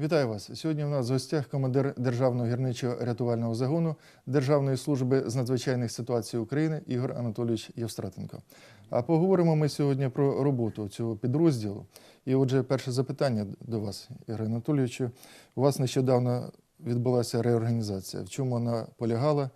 Вітаю вас. Сьогодні у нас в гостях командир Державного гірничо-рятувального загону Державної служби з надзвичайних ситуацій України Ігор Анатолійович Євстратенко. А поговоримо ми сьогодні про роботу цього підрозділу. І отже, перше запитання до вас, Ігор Анатолійовичу. У вас нещодавно відбулася реорганізація. В чому вона полягала?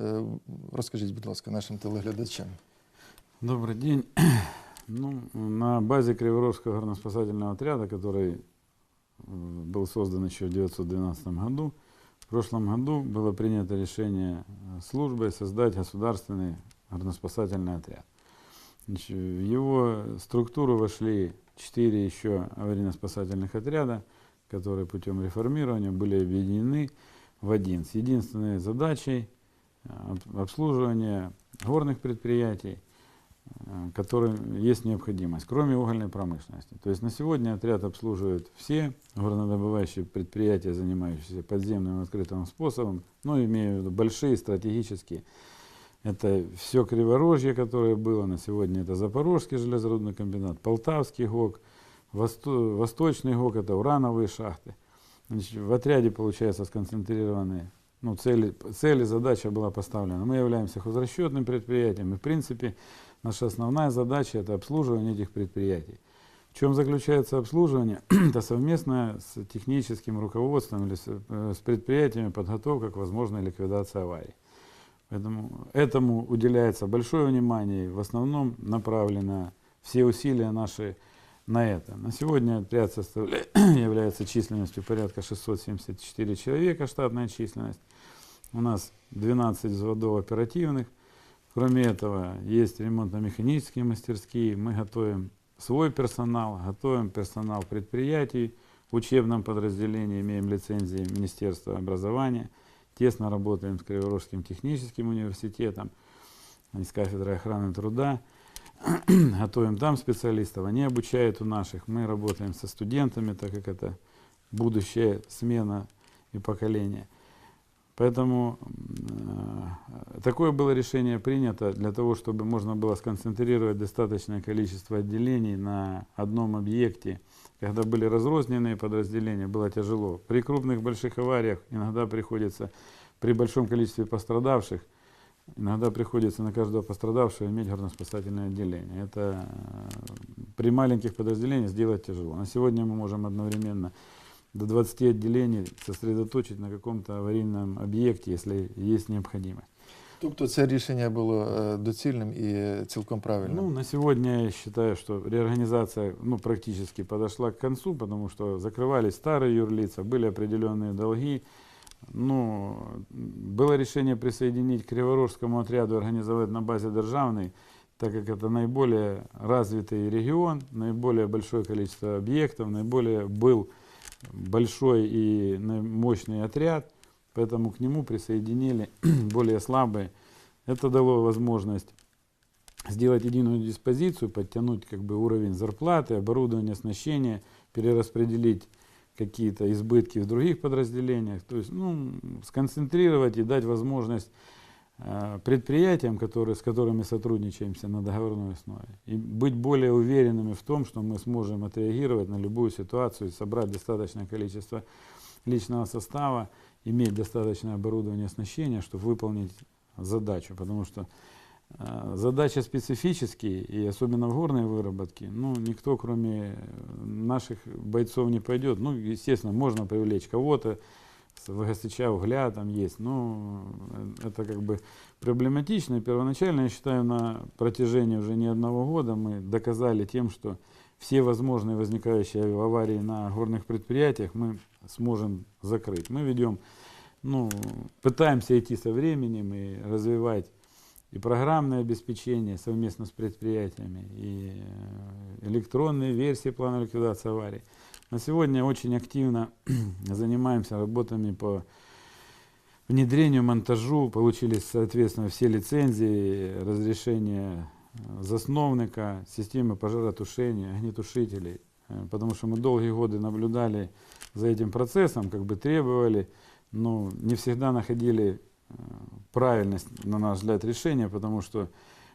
Е, Розкажіть, будь ласка, нашим телеглядачам. Добрый день. Ну, на базе Криворожского горноспасательного отряда, который э, Был создан еще в 1912 году, в прошлом году было принято решение э, службой создать государственный горноспасательный отряд. Значит, в его структуру вошли четыре еще аварийно-спасательных отряда, которые путем реформирования были объединены в один с единственной задачей э, об- обслуживания горных предприятий, которым есть необходимость, кроме угольной промышленности. То есть на сегодня отряд обслуживает все горнодобывающие предприятия, занимающиеся подземным и открытым способом, ну, имею в виду большие, стратегические. Это все Криворожье, которое было на сегодня, это Запорожский железорудный комбинат, Полтавский ГОК, Восто- Восточный ГОК, это урановые шахты. Значит, в отряде, получается, сконцентрированы ну, цели, цели, задача была поставлена. Мы являемся хозрасчетным предприятием, и, в принципе, наша основная задача – это обслуживание этих предприятий. В чем заключается обслуживание? это совместное с техническим руководством или с, э, с предприятиями подготовка к возможной ликвидации аварий. Поэтому этому уделяется большое внимание, в основном направлено все усилия наши на это. На сегодня отряд составляет, является численностью порядка 674 человека, штатная численность. У нас 12 взводов оперативных. Кроме этого, есть ремонтно-механические мастерские. Мы готовим свой персонал, готовим персонал предприятий. В учебном подразделении имеем лицензии Министерства образования. Тесно работаем с Криворожским техническим университетом, и с кафедрой охраны труда. Готовим там специалистов, они обучают у наших. Мы работаем со студентами, так как это будущая смена и поколение. Поэтому э, такое было решение принято для того, чтобы можно было сконцентрировать достаточное количество отделений на одном объекте. Когда были разрозненные подразделения, было тяжело. При крупных больших авариях иногда приходится, при большом количестве пострадавших, иногда приходится на каждого пострадавшего иметь горноспасательное отделение. Это э, при маленьких подразделениях сделать тяжело. На сегодня мы можем одновременно до 20 отделений сосредоточить на каком-то аварийном объекте, если есть необходимость. Тобто це рішення було е, доцільним і цілком правильним. Ну, на сегодня я считаю, что реорганизация ну, практически подошла к концу, потому что закрывались старые юрлица, были определенные долги. Ну, было решение присоединить к Криворожскому отряду и организовать на базе державной, так как это наиболее развитый регион, наиболее большое количество объектов, наиболее был большой и на- мощный отряд, поэтому к нему присоединили более слабые. Это дало возможность сделать единую диспозицию, подтянуть как бы уровень зарплаты, оборудование, оснащение, перераспределить какие-то избытки в других подразделениях, то есть ну, сконцентрировать и дать возможность э, предприятиям, которые, с которыми сотрудничаемся на договорной основе, и быть более уверенными в том, что мы сможем отреагировать на любую ситуацию, собрать достаточное количество личного состава, иметь достаточное оборудование оснащение, чтобы выполнить задачу. Потому что э, задача специфические, и особенно в горной выработке, ну, никто, кроме э, наших бойцов, не пойдет. Ну, естественно, можно привлечь кого-то, ВГСЧ угля там есть, но э, это как бы проблематично. Первоначально, я считаю, на протяжении уже не одного года мы доказали тем, что все возможные возникающие аварии на горных предприятиях мы сможем закрыть. Мы ведем, ну, пытаемся идти со временем и развивать и программное обеспечение совместно с предприятиями, и э, электронные версии плана ликвидации аварий. На сегодня очень активно занимаемся работами по внедрению, монтажу, получили, соответственно, все лицензии, разрешения э, засновника, системы пожаротушения, огнетушителей. Э, Потому что мы долгие годы наблюдали за этим процессом, как бы требовали, но не всегда находили э, правильность, на наш взгляд, решения, потому что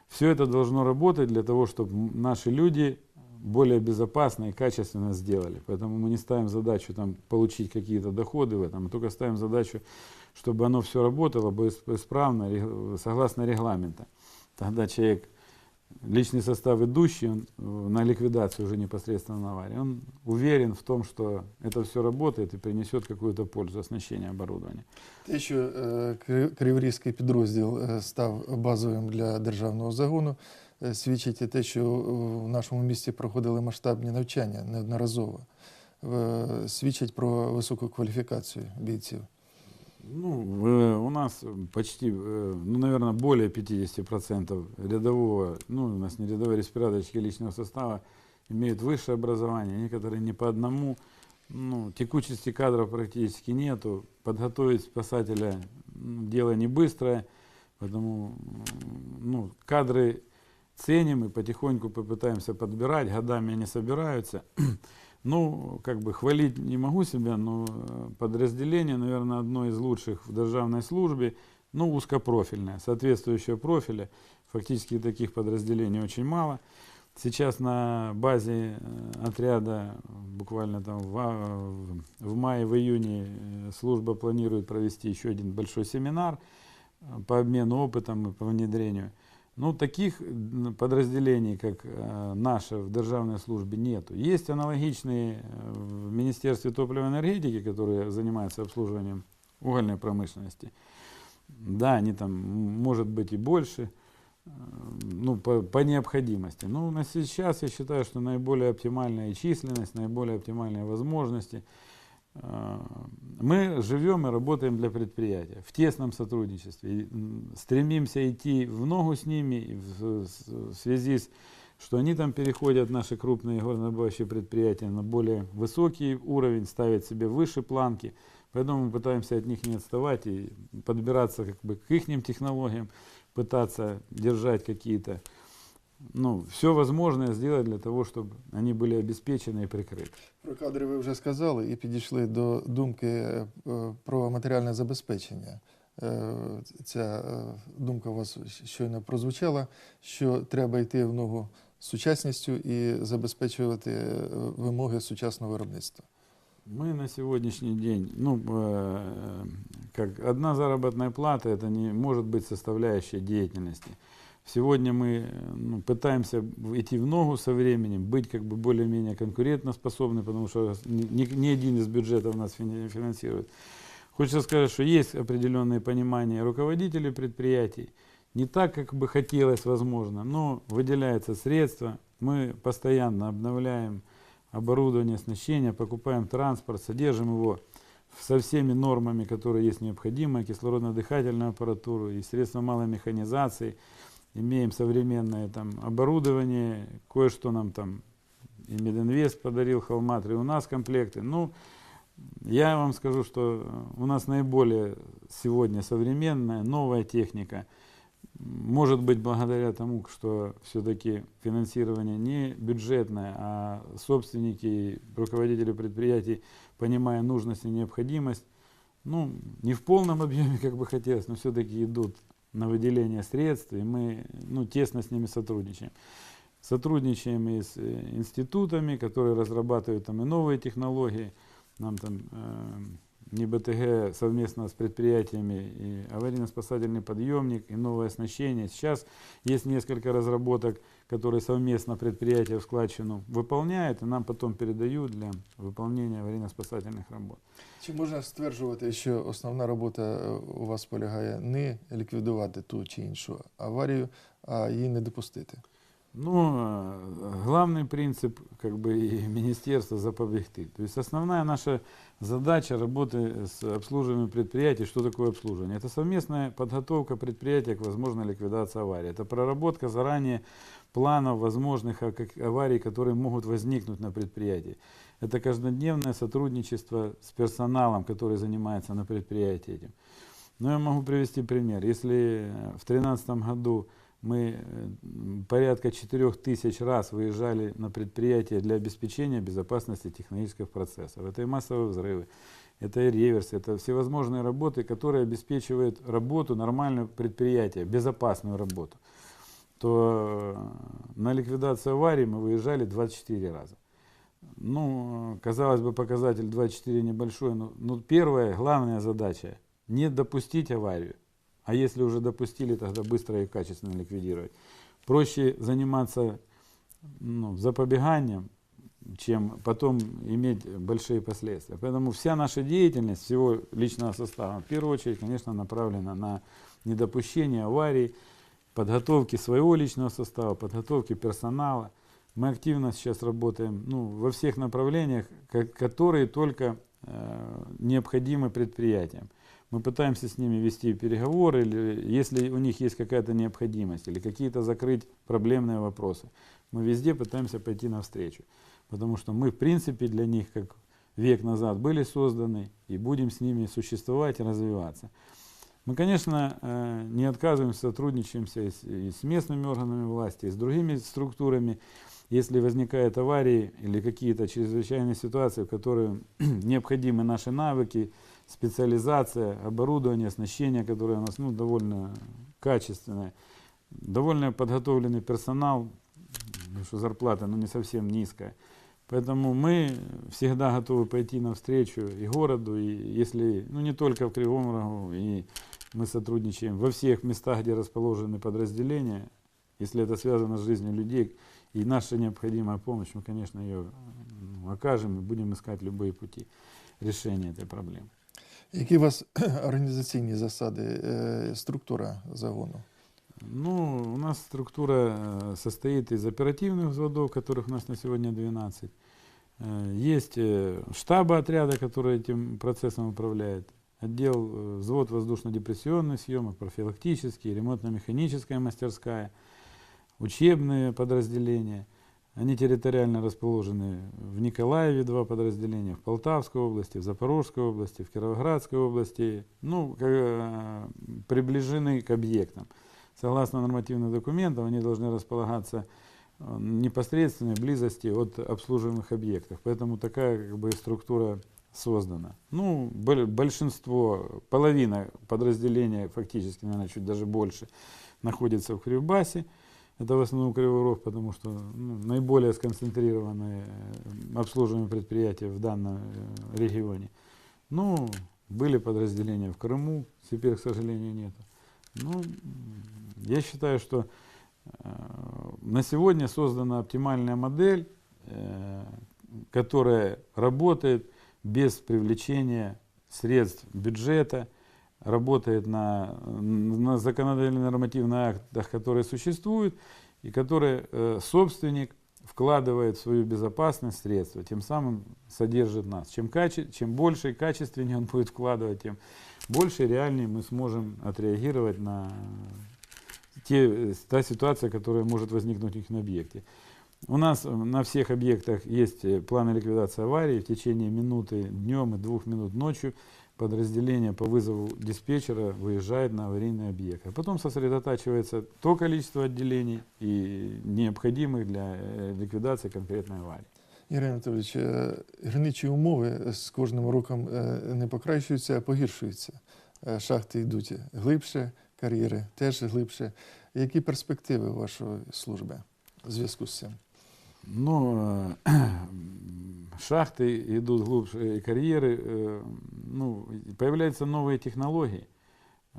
все это должно работать для того, чтобы наши люди более безопасно и качественно сделали. Поэтому мы не ставим задачу там, получить какие-то доходы в этом, мы только ставим задачу, чтобы оно все работало бы исп- исправно, согласно регламента. Тогда человек, личный состав идущий, он э, на ликвидацию уже непосредственно на аварии, он уверен в том, что это все работает и принесет какую-то пользу оснащения оборудования. Те, що е, Кри- Криворізький підрозділ е, став базовим для державного загону, е, свідчить і те, що е, в нашому місті проходили масштабні навчання неодноразово. Е, Свідчить про високу кваліфікацію бійців. Ну, э, у нас почти, э, ну, наверное, более 50% рядового, ну, у нас не рядовые респираторщики личного состава имеют высшее образование, некоторые не по одному. Ну, текучести кадров практически нету. Подготовить спасателя ну, дело не быстрое, поэтому ну, кадры ценим и потихоньку попытаемся подбирать, годами они собираются. Ну, как бы хвалить не могу себя, но э, подразделение, наверное, одно из лучших в державной службе, ну, узкопрофильное, соответствующего профиля. Фактически таких подразделений очень мало. Сейчас на базе э, отряда буквально там в, а- в- в мае, в июне э, служба планирует провести еще один большой семинар по обмену опытом и по внедрению. Ну, таких м, подразделений, как э, наше в державной службе, нету. Есть аналогичные э, в Министерстве топливной энергетики, которые занимаются обслуживанием угольной промышленности. Да, они там, может быть, и больше, э, ну, по, по необходимости. Но на сейчас я считаю, что наиболее оптимальная и численность, наиболее оптимальные возможности. Э, Мы живем и работаем для предприятия в тесном сотрудничестве. Стремимся идти в ногу с ними в связи с что они там переходят, наши крупные горнодобывающие предприятия, на более высокий уровень, ставят себе выше планки. Поэтому мы пытаемся от них не отставать и подбираться как бы к их технологиям, пытаться держать какие-то, ну, все возможное сделать для того, чтобы они были обеспечены и прикрыты. Про кадри ви вже сказали і підійшли до думки е, е, про матеріальне забезпечення. Е, Ця е, думка у вас щойно прозвучала, що треба йти в ногу з сучасністю і забезпечувати е, вимоги сучасного виробництва. Мы на сегодняшний день, ну, э, как одна заработная плата, это не может быть составляющей деятельности. Сегодня мы ну, пытаемся идти в ногу со временем, быть как бы более-менее конкурентоспособны, потому что ни, ни- один из бюджетов нас финансирует. Хочется сказать, что есть определенное понимание руководителей предприятий, не так, как бы хотелось, возможно, но выделяются средства, мы постоянно обновляем оборудование, оснащение, покупаем транспорт, содержим его со всеми нормами, которые есть необходимые, кислородно-дыхательную аппаратуру и средства малой механизации. Имеем современное там оборудование, кое-что нам там и Мединвест подарил, Холматри, у нас комплекты. Ну, я вам скажу, что у нас наиболее сегодня современная, новая техника. Может быть, благодаря тому, что все-таки финансирование не бюджетное, а собственники, руководители предприятий, понимая нужность и необходимость, ну, не в полном объеме, как бы хотелось, но все-таки идут на выделение средств, и мы ну, тесно с ними сотрудничаем. Сотрудничаем и с э, институтами, которые разрабатывают там и новые технологии. Нам там э, НИБТГ совместно с предприятиями и аварийно-спасательный подъемник, и новое оснащение. Сейчас есть несколько разработок, которые совместно предприятия в складчину выполняют, и нам потом передают для выполнения аварийно-спасательных работ. Чи можна стверджувати, що основна робота е, у вас полягає не ліквідувати ту чи іншу аварію, а її не допустити? Ну, э, главный принцип как бы и министерства запобегты. То есть основная наша задача работы с обслуживанием предприятий, что такое обслуживание? Это совместная подготовка предприятия к возможной ликвидации аварии. Это проработка заранее планов возможных а- аварий, которые могут возникнуть на предприятии. Это каждодневное сотрудничество с персоналом, который занимается на предприятии этим. Ну, я могу привести пример. Если э, в 2013 году мы э, порядка 4000 раз выезжали на предприятия для обеспечения безопасности технологических процессов. Это и массовые взрывы, это и реверс, это всевозможные работы, которые обеспечивают работу нормального предприятия, безопасную работу. то э, на ликвидацию аварии мы выезжали 24 раза. Ну, э, казалось бы, показатель 24 небольшой, но, но первая, главная задача – не допустить аварию. А если уже допустили, тогда быстро и качественно ликвидировать. Проще заниматься ну, запобеганием, чем потом иметь большие последствия. Поэтому вся наша деятельность всего личного состава, в первую очередь, конечно, направлена на недопущение аварий, подготовки своего личного состава, подготовки персонала. Мы активно сейчас работаем ну, во всех направлениях, ко- которые только э, необходимы предприятиям. Мы пытаемся с ними вести переговоры, или если у них есть какая-то необходимость, или какие-то закрыть проблемные вопросы. Мы везде пытаемся пойти навстречу. Потому что мы, в принципе, для них, как век назад, были созданы и будем с ними существовать и развиваться. Мы, конечно, э, не отказываемся, сотрудничаемся и с, местными органами власти, и с другими структурами. Если возникают аварии или какие-то чрезвычайные ситуации, в которые необходимы наши навыки, специализация, оборудование, оснащение, которое у нас ну, довольно качественное, довольно подготовленный персонал, потому что зарплата ну, не совсем низкая. Поэтому мы всегда готовы пойти навстречу и городу, и если, ну не только в Кривом Рогу, и мы сотрудничаем во всех местах, где расположены подразделения, если это связано с жизнью людей, и наша необходимая помощь, мы, конечно, ее ну, окажем и будем искать любые пути решения этой проблемы. Які у вас організаційні засади, е, структура загону? Ну, у нас структура э, состоит из оперативных взводов, которых у нас на сегодня 12. Э, Есть э, штабы отряда, которые этим процессом управляет. Отдел, э, взвод воздушно-депрессионных съемок, профилактический, ремонтно-механическая мастерская, учебные подразделения. они территориально расположены в Николаеве два подразделения, в Полтавской области, в Запорожской области, в Кировоградской области. Ну, э, приближены к объектам. Согласно нормативным документам, они должны располагаться э, непосредственной близости от обслуживаемых объектов. Поэтому такая как бы, структура создана. Ну, бо- большинство, половина подразделения, фактически, наверное, чуть даже больше, находится в Кривбасе. Это в основном Кривой Рог, потому что ну, наиболее сконцентрированные э, обслуживаемые предприятия в данном э, регионе. Ну, были подразделения в Крыму, теперь, к сожалению, нет. Ну, я считаю, что э, на сегодня создана оптимальная модель, которая работает без привлечения средств бюджета, работает на, на законодательных нормативных актах, которые существуют, и которые э, собственник вкладывает в свою безопасность средства, тем самым содержит нас. Чем, каче, чем больше и качественнее он будет вкладывать, тем больше и реальнее мы сможем отреагировать на те, э, та ситуация, которая может возникнуть у них на объекте. У нас э, на всех объектах есть планы ликвидации аварии. В течение минуты днем и двух минут ночью подразделение по вызову диспетчера выезжает на аварийный объект. А потом сосредотачивается то количество отделений и необходимых для э, ликвидации конкретной аварии. Ігор Анатолійович, е, граничні умови з кожним роком е, не покращуються, а погіршуються. Е, Шахти йдуть глибше, кар'єри теж глибше. Які перспективи вашої служби в зв'язку з цим? Ну, э, шахты идут глубже, и карьеры, э, ну, появляются новые технологии, э,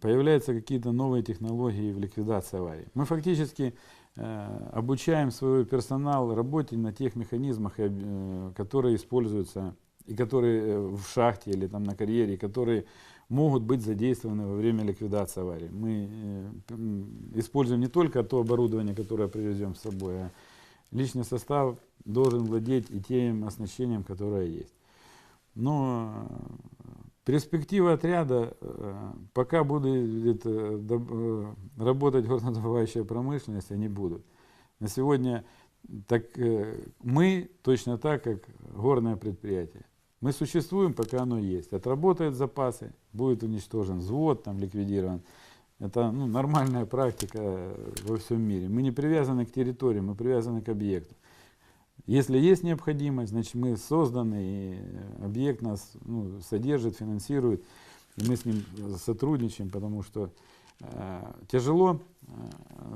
появляются какие-то новые технологии в ликвидации аварий. Мы фактически э, обучаем свой персонал работе на тех механизмах, которые используются и которые в шахте или там на карьере, которые могут быть задействованы во время ликвидации аварии. Мы используем не только то оборудование, которое привезем с собой, а личный состав должен владеть и тем оснащением, которое есть. Но э, перспектива отряда, э, пока будет э, работать горнодобывающая промышленность, они будут. На сегодня так, мы точно так, как горное предприятие. Мы существуем, пока оно есть. Отработают запасы, будет уничтожен взвод, там, ликвидирован. Это ну, нормальная практика во всем мире. Мы не привязаны к территории, мы привязаны к объекту. Если есть необходимость, значит мы созданы, и объект нас ну, содержит, финансирует, и мы с ним сотрудничаем, потому что э, тяжело э,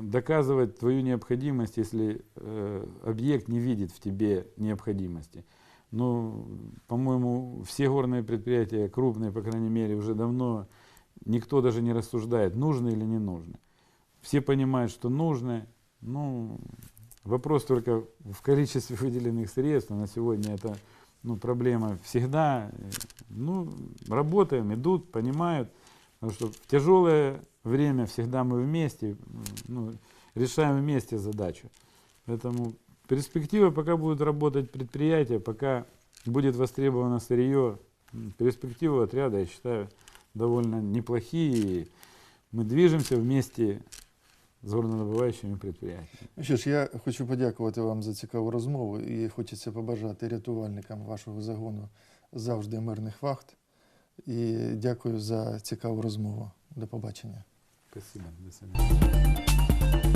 доказывать твою необходимость, если э, объект не видит в тебе необходимости. Ну, по-моему, все горные предприятия, крупные, по крайней мере, уже давно никто даже не рассуждает, нужно или не нужно. Все понимают, что нужно. Ну, вопрос только в количестве выделенных средств. На сегодня это ну, проблема всегда. Ну, работаем, идут, понимают. Потому что в тяжелое время всегда мы вместе, ну, решаем вместе задачу. Поэтому перспектива, пока будут работать предприятия, пока будет востребовано сырье, м, перспективы отряда, я считаю, довольно неплохие. Мы движемся вместе з горнодобуваючими предприятиями. Ну що ж, я хочу подякувати вам за цікаву розмову і хочеться побажати рятувальникам вашого загону завжди мирних вахт. І дякую за цікаву розмову. До побачення. Спасибо. До свидания.